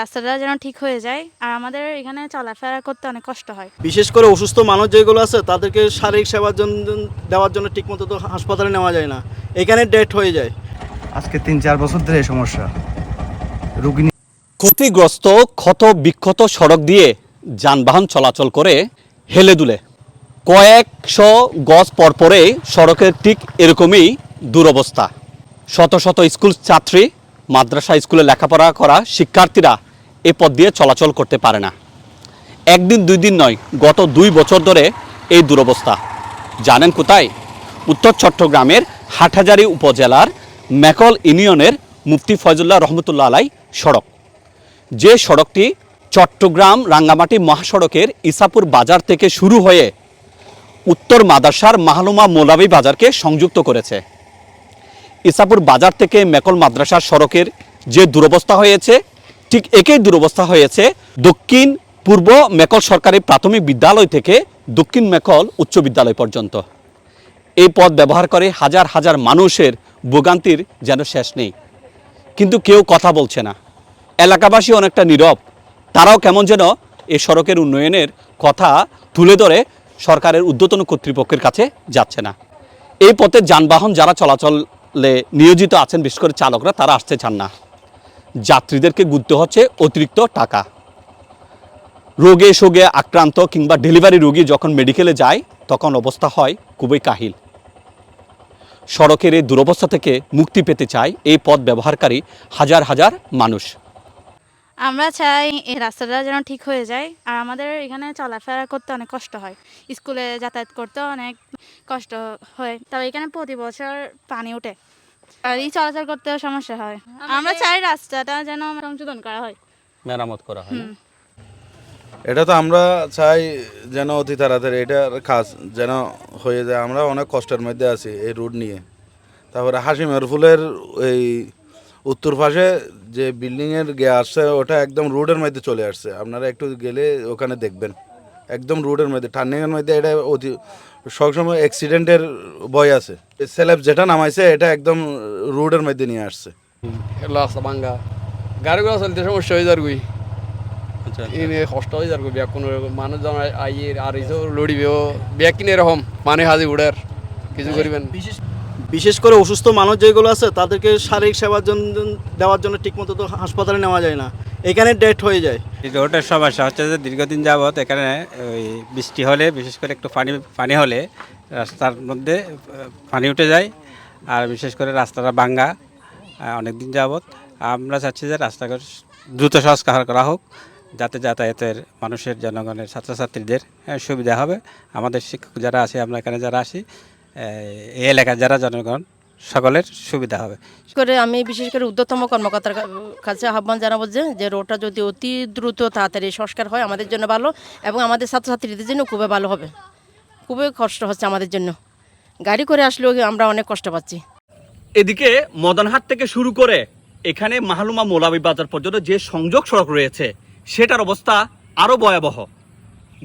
রাস্তাটা যেন ঠিক হয়ে যায়। আর আমাদের এখানে চলাফেরা করতে অনেক কষ্ট হয়। বিশেষ করে অসুস্থ মানুষ যেগুলো আছে তাদেরকে শারীরিক সেবার জন্য দেওয়ার জন্য ঠিকমতো তো হাসপাতালে নেওয়া যায় না। এখানে ডেট হয়ে যায়। আজকে তিন চার বছর ধরে এই সমস্যা। রুগী ক্ষতিগ্রস্ত ক্ষত বিক্ষত সড়ক দিয়ে যানবাহন চলাচল করে হেলে দুলে। কয়েকশো গজ পরপরে সড়কের ঠিক এরকমই দুরবস্থা। শত শত স্কুল ছাত্রী মাদ্রাসা স্কুলে লেখাপড়া করা শিক্ষার্থীরা এ পথ দিয়ে চলাচল করতে পারে না। একদিন, দুই দিন নয়, গত দুই বছর ধরে এই দুরবস্থা। জানেন কোথায়? উত্তর চট্টগ্রামের হাটহাজারী উপজেলার মেকল ইউনিয়নের মুফতি ফয়জুল্লাহ রহমতুল্লাহ আলাই সড়ক। যে সড়কটি চট্টগ্রাম রাঙ্গামাটি মহাসড়কের ইসাপুর বাজার থেকে শুরু হয়ে উত্তর মাদাসার মাহালুমা মোলাবি বাজারকে সংযুক্ত করেছে। ইসাপুর বাজার থেকে মেকল মাদ্রাসার সড়কের যে দুরবস্থা হয়েছে, ঠিক একই দুরবস্থা হয়েছে, দক্ষিণ পূর্ব মেকল সরকারি প্রাথমিক বিদ্যালয় থেকে দক্ষিণ মেকল উচ্চ বিদ্যালয় পর্যন্ত। এই পথ ব্যবহার করে হাজার হাজার মানুষের ভোগান্তির যেন শেষ নেই। কিন্তু কেউ কথা বলছে না। এলাকাবাসী অনেকটা নীরব। তারাও কেমন যেন এই সড়কের উন্নয়নের কথা তুলে ধরে সরকারের ঊর্ধ্বতন কর্তৃপক্ষের কাছে যাচ্ছে না। এই পথে যানবাহন যারা চলাচলে নিয়োজিত আছেন বিশেষ করে চালকরা, তারা আসতে চান না। যাত্রীদেরকে গুনতে হচ্ছে অতিরিক্ত টাকা। রোগে সোগে আক্রান্ত কিংবা ডেলিভারি রোগী যখন মেডিকেলে যায়, তখন অবস্থা হয় খুবই কাহিল। সড়কের এই দুরবস্থা থেকে মুক্তি পেতে চায় এই পথ ব্যবহারকারী হাজার হাজার মানুষ। আমরা চাই এই রাস্তাটা যেন ঠিক হয়ে যায়। আর আমাদের এখানে চলাফেরা করতে অনেক কষ্ট হয়। স্কুলে যাতায়াত করতে অনেক কষ্ট হয়। তবে এখানে প্রতি বছর পানি ওঠে। আর এই চলাচল করতেও সমস্যা হয়। আমরা চাই রাস্তাটা যেন সংশোধন করা হয়। মেরামত করা হয়। এটা তো আমরা চাই যেন অতি তাড়াতাড়ি এটার কাজ যেন হয়ে যায়। আমরা অনেক কষ্টের মধ্যে আছি এই রুট নিয়ে। তারপরে হাসিমের ফুলের এই উত্তর পাশে যে বিল্ডিংয়ের গে আসছে ওটা একদম রোডের মধ্যে চলে আসছে। আপনারা একটু গেলে ওখানে দেখবেন। একদম রোডের মধ্যে টার্নিংয়ের মধ্যে এটা অতি সবসময় অ্যাক্সিডেন্টের ভয় আছে। স্ল্যাব যেটা নামাইছে এটা একদম রোডের মধ্যে নিয়ে আসছে। রাস্তা ভাঙ্গা। গাড়িগুলো চলতে সমস্যা হয়ে যার গুই আচ্ছা এই নিয়ে কষ্ট হয়ে যার ব্যাগ কোনো মানুষজন আইয়ে আর ইসো লড়িবেও। ব্যাগ কিনে এরকম মানে হাজি উড়ার। কিছু করিবেন বিশেষ করে অসুস্থ মানুষ যেগুলো আছে, তাদেরকে শারীরিক সেবার জন্য দেওয়ার জন্য ঠিকমতো তো হাসপাতালে নেওয়া যায় না। এখানে ডেট হয়ে যায়। রোডের সমস্যা হচ্ছে যে দীর্ঘদিন যাবৎ এখানে ওই বৃষ্টি হলে, বিশেষ করে একটু পানি পানি হলে রাস্তার মধ্যে পানি উঠে যায়। আর বিশেষ করে রাস্তাটা ভাঙ্গা অনেক দিন যাবৎ। আমরা চাচ্ছি যে রাস্তাঘাট দ্রুত সংস্কার করা হোক, যাতে যাতায়াতের মানুষের, জনগণের, ছাত্রছাত্রীদের সুবিধা হবে। আমাদের শিক্ষক যারা আছে, আমরা এখানে যারা আসি এই এলাকার যারা জনগণ সকলের সুবিধা হবে। করে আমি বিশেষ করে ঊর্ধ্বতম কর্মকর্তার কাছে আহ্বান জানাব যে যে রোডটা যদি অতি দ্রুত তাড়াতাড়ি সংস্কার হয় আমাদের জন্য ভালো এবং আমাদের ছাত্রছাত্রীদের জন্য খুবই ভালো হবে। খুবই কষ্ট হচ্ছে আমাদের জন্য। গাড়ি করে আসলেও আমরা অনেক কষ্ট পাচ্ছি। এদিকে মদনহাট থেকে শুরু করে এখানে মাহালুমা মোলাবি বাজার পর্যন্ত যে সংযোগ সড়ক রয়েছে সেটার অবস্থা আরও ভয়াবহ।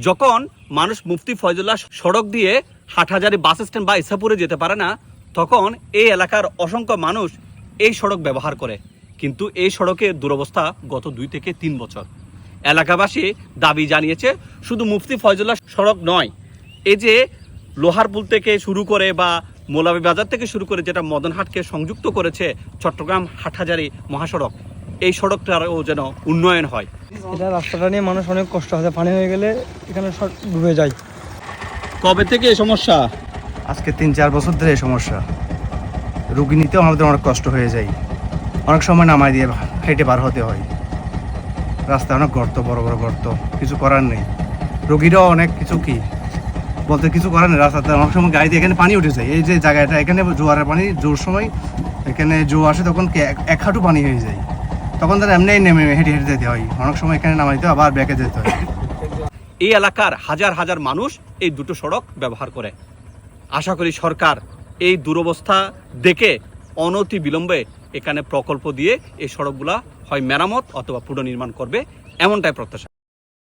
যখন মানুষ মুফতি ফয়জুল্লাহ সড়ক দিয়ে হাটহাজারি বাস স্ট্যান্ড বা ইসাপুরে যেতে পারে না, তখন এই এলাকার অসংখ্য মানুষ এই সড়ক ব্যবহার করে। কিন্তু এই সড়কের দুরবস্থা গত দুই থেকে তিন বছর। এলাকাবাসী দাবি জানিয়েছে, শুধু মুফতি ফয়জুল্লাহ সড়ক নয়, এই যে লোহারপুল থেকে শুরু করে বা মোলাবি বাজার থেকে শুরু করে যেটা মদনহাটকে সংযুক্ত করেছে চট্টগ্রাম হাটহাজারি মহাসড়ক, এই সড়কটারও যেন উন্নয়ন হয়। এটা রাস্তাটা নিয়ে মানুষ অনেক কষ্ট হয়। পানি হয়ে গেলে এখানে ডুবে যায়। কবে থেকে এই সমস্যা? আজকে তিন, চার বছর ধরে এই সমস্যা। রুগী নিতেও আমাদের অনেক কষ্ট হয়ে যায়। অনেক সময় নামাই দিয়ে হেঁটে বার হতে হয়। রাস্তায় অনেক গর্ত, বড় বড় গর্ত। কিছু করার নেই। রোগীরাও অনেক কিছু কি? বলতে কিছু করার নেই। রাস্তাতে অনেক সময় গাড়িতে এখানে পানি উঠে যায়। এই যে জায়গাটা, এখানে জোয়ারের পানি জোর সময়, এখানে জো আসে তখন এক- হাঁটু পানি হয়ে যায়। তখন তারা এমনি নেমে হেঁটে হেঁটে যেতে হয়। অনেক সময় এখানে নামাইতে আবার ব্যাকে যেতে হয়। এই এলাকার হাজার হাজার মানুষ এই দুটো সড়ক ব্যবহার করে। আশা করি সরকার এই দুরবস্থা দেখে অনতি বিলম্বে এখানে প্রকল্প দিয়ে এই সড়কগুলা হয় মেরামত অথবা পুনর্নির্মাণ করবে, এমনটাই প্রত্যাশা।